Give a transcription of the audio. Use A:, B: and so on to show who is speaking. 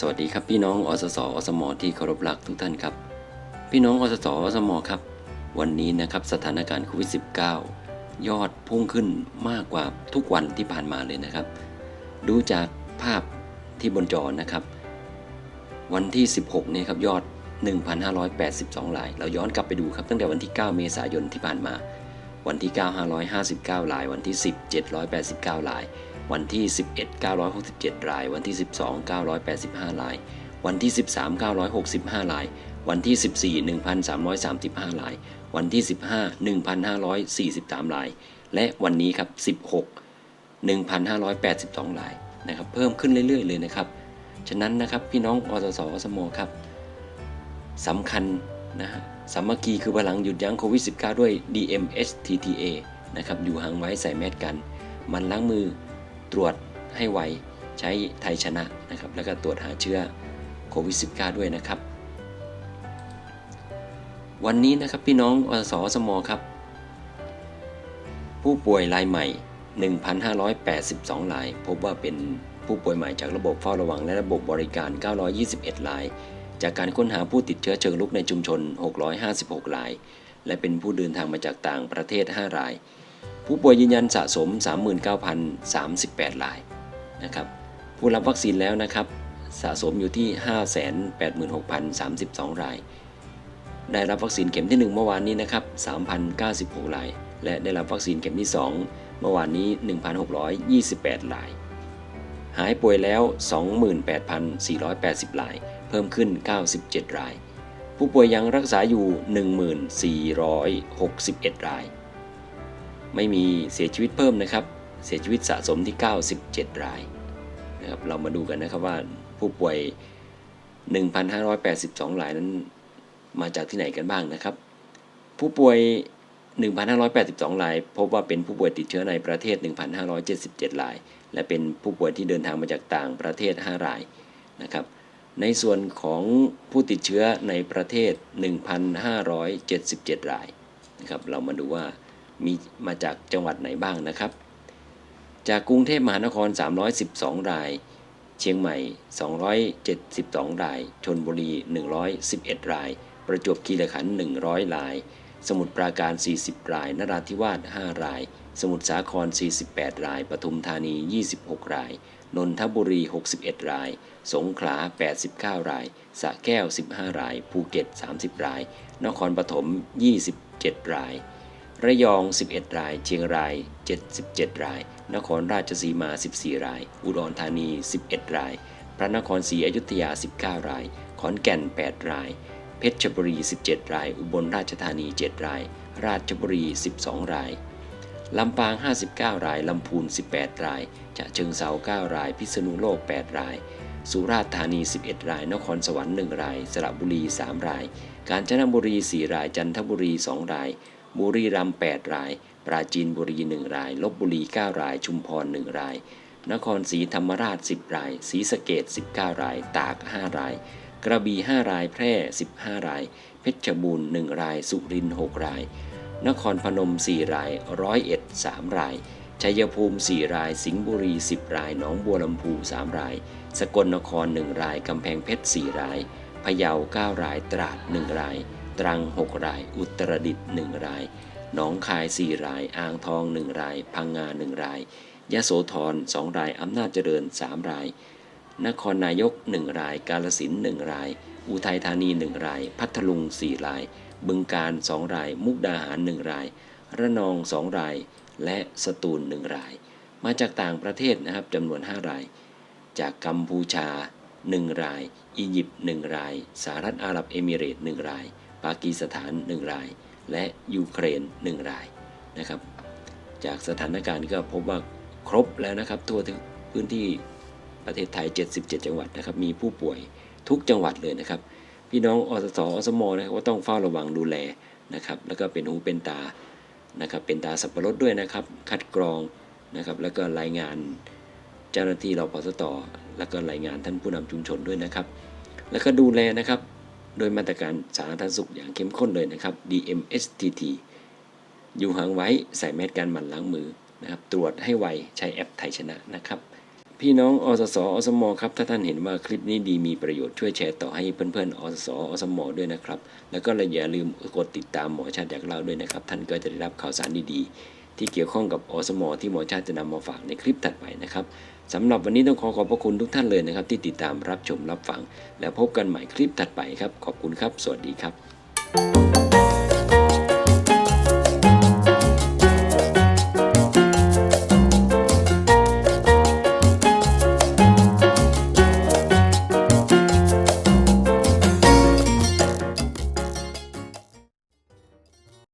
A: สวัสดีครับพี่น้องอสสอสมที่เคารพรักทุกท่านครับ พี่น้องอสสอสมครับ วันนี้นะครับสถานการณ์โควิด -19 ยอดพุ่งขึ้นมากกว่าทุกวันที่ผ่านมาเลยนะครับ ดูจากภาพที่บนจอนะครับ วันที่ 16เนี่ยครับยอด 1,582ราย เราย้อนกลับไปดูครับตั้งแต่วันที่ 9 เมษายนที่ผ่านมา วันที่ 9 559 ราย วันที่ 10 789 ราย วันที่ 11 967 ราย วันที่ 12 985 ราย วันที่ 13 965 ราย วันที่ 14 1,335 ราย วันที่ 15 1,543 ราย และวันนี้ครับ 16 1,582 รายนะครับ เพิ่มขึ้นเรื่อยๆ เลยนะครับ ฉะนั้นนะครับพี่น้องอสสอสมครับสำคัญ นะฮะสามัคคีคือพลังหยุดยั้งโควิด -19 ด้วย DMHTTA นะครับอยู่ห่างไว้ใส่แมสกัน มันล้างมือตรวจให้ไวใช้ไทยชนะนะครับแล้วก็ตรวจหาเชื้อโควิด -19 ด้วยนะครับ วันนี้นะครับพี่น้องอสสมอครับ ผู้ป่วยรายใหม่ 1,582ราย พบว่าเป็นผู้ป่วยใหม่จากระบบเฝ้าระวังและระบบบริการ 921ราย จากการค้นหาผู้ติดเชื้อเชิงลุกในชุมชน 656ราย และเป็นผู้เดินทางมาจากต่างประเทศ 5 ราย ผู้ป่วยยืนยันสะสม 39,038 รายนะครับผู้รับวัคซีนแล้วนะครับสะสมอยู่ที่ 586,032 ราย ได้รับวัคซีนเข็มที่ 1 เมื่อวานนี้นะครับ 3,096 ราย และได้รับวัคซีนเข็มที่ 2 เมื่อวานนี้ 1,628 ราย หายป่วยแล้ว 28,480 ราย เพิ่มขึ้น 97 ราย ผู้ป่วยยังรักษาอยู่ 1461 ราย ไม่มีเสียชีวิตเพิ่มนะครับ เสียชีวิตสะสมที่ 97 รายนะครับเรามาดูกันนะครับว่าผู้ป่วย 1,582 รายนั้นมาจากที่ไหนกันบ้างนะครับ ผู้ป่วย 1,582 ราย พบว่าเป็นผู้ป่วยติดเชื้อในประเทศ 1,577 ราย และเป็นผู้ป่วยที่เดินทางมาจากต่างประเทศ 5 รายนะครับ ในส่วนของผู้ติดเชื้อในประเทศ 1,577 รายนะครับเรามาดูว่ามีมาจากจังหวัดไหนบ้างนะครับ จากกรุงเทพมหานคร 312 ราย เชียงใหม่ 272 ราย ชนบุรี 111 ราย ประจวบคีรีขันธ์100 ราย สมุทรปราการ 40 ราย นราธิวาส 5 ราย สมุทรสาคร 48 ราย ปทุมธานี 26 รายนนทบุรี 61 ราย สงขลา 89 รายสระแก้ว 15 ราย ภูเก็ต 30 ราย นครปฐม 27 ราย ระยอง 11 ราย เชียงราย 77 ราย นครราชสีมา 14 ราย อุดรธานี 11 ราย พระนครศรีอยุธยา 19 ราย ขอนแก่น 8 ราย เพชรบุรี 17 ราย อุบลราชธานี 7 ราย ราชบุรี 12 ราย ลำปาง 59 ราย ลำพูน 18 ราย ฉะเชิงเซา9ราย พิษณุโลก 8 ราย สุราษฎร์ธานี 11 ราย นครสวรรค์ 1 ราย สระบุรี 3 ราย กาญจนบุรี 4 ราย จันทบุรี 2 ราย บุรีรัมย์ 8 ราย ปราจีนบุรี 1 ราย ลบบุรี 9 ราย ชุมพร 1 ราย นครศรีธรรมราช 10 ราย ศรีสะเกด19 ราย ตาก 5 ราย กระบี่ 5 ราย แพร่ 15 ราย เพชรบูรณ์ 1 ราย สุรินทร์ 6 ราย นครพนม 4 รายร้อยเอ็ด3ราย ชัยภูมิ 4 ราย สิงห์บุรี 10 ราย หนองบัวลำพู 3 ราย สกลนคร 1 ราย กำแพงเพชร 4 ราย พะเยา 9 ราย ตราด 1 ราย ตรัง 6 ราย อุตรดิตถ์ 1 ราย หนองคาย 4 ราย อ่างทอง 1 ราย พังงา 1 ราย ยะโสธร 2 ราย อำนาจเจริญ 3 ราย นครนายก 1 ราย กาลสิน 1 ราย อุทัยธานี 1 ราย พัทลุง 4 ราย บึงการ2ราย มุกดาหาร1ราย ระนอง2ราย และสตูล1ราย มาจากต่างประเทศนะครับจำนวน 5 ราย จากกัมพูชา 1 ราย อียิปต์1ราย สหรัฐอาหรับเอมิเรตส์1ราย ปากีสถาน 1 ราย และยูเครน 1 รายนะครับ จากสถานการณ์ก็พบว่าครบแล้วนะครับทั่วทุกพื้นที่ประเทศไทย 77 จังหวัดนะครับ มีผู้ป่วยทุกจังหวัดเลยนะครับ พี่น้องอสสอสมนะครับก็ต้องเฝ้าระวังดูแลนะครับแล้วก็เป็นหูเป็นตานะครับเป็นตาสับปะรดด้วยนะครับ คัดกรองนะครับแล้วก็รายงานเจ้าหน้าที่เรปสตอแล้วก็รายงานท่านผู้นำชุมชนด้วยนะครับ แล้วก็ดูแลนะครับโดยมาตรการสาธารณสุขอย่างเข้มข้นเลยนะครับ DMSTT อยู่ห่างไว้ใส่แมสกันหมั่นล้างมือนะครับตรวจให้ไวใช้แอปไทยชนะนะครับ พี่น้องอสสอสมครับ ถ้าท่านเห็นว่าคลิปนี้ดีมีประโยชน์ช่วยแชร์ต่อให้เพื่อนๆอสสอสมด้วยนะครับ แล้วก็อย่าลืมกดติดตามหมอชาติอยากเล่าด้วยนะครับ ท่านก็จะได้รับข่าวสารดีๆ ที่เกี่ยวข้องกับอสมที่หมอชาติจะนำมาฝากในคลิปถัดไปนะครับสำหรับวันนี้ต้องขอขอบพระคุณทุกท่านเลยนะครับ ที่ติดตามรับชมรับฟัง แล้วพบกันใหม่คลิปถัดไปครับ ขอบคุณครับ สวัสดีครับ